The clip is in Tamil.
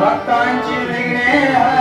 भक्तांची विघ्ने